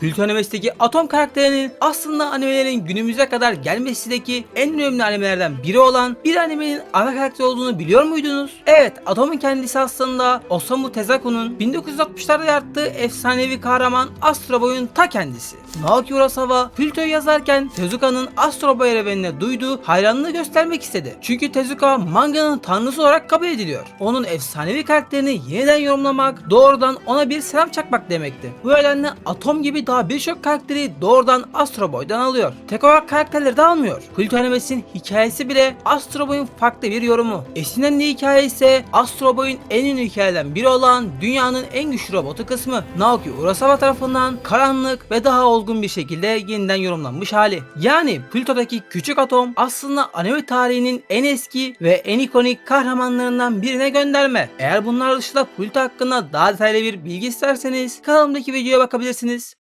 Pluto animesindeki Atom karakterinin aslında animelerin günümüze kadar gelmesindeki en önemli animelerden biri olan bir animenin ana karakter olduğunu biliyor muydunuz? Evet, Atom'un kendisi aslında Osamu Tezuko'nun 1960'larda yarattığı efsanevi kahraman Astro Boy'un ta kendisi. Naoki Urasawa Pluto'yu yazarken Tezuka'nın Astro Boy evrenine duyduğu hayranlığı göstermek istedi. Çünkü Tezuka manganın tanrısı olarak kabul ediliyor. Onun efsanevi karakterini yeniden yorumlamak doğrudan ona bir selam çakmak demekti. Bu nedenle Atom gibi daha birçok karakteri doğrudan Astro Boy'dan alıyor. Tek olarak karakterleri de almıyor. Pluto animesinin hikayesi bile Astro Boy'un farklı bir yorumu. Esinlendiği hikaye ise Astro Boy'un en ünlü hikayelerden biri olan dünyanın en güçlü robotu kısmı. Naoki Urasawa tarafından karanlık ve daha olgun bir şekilde yeniden yorumlanmış hali. Yani Pluto'daki küçük atom aslında anime tarihinin en eski ve en ikonik kahramanlarından birine gönderme. Eğer bunlar dışında Pluto hakkında daha detaylı bir bilgi isterseniz kanalımdaki videoya bakabilirsiniz.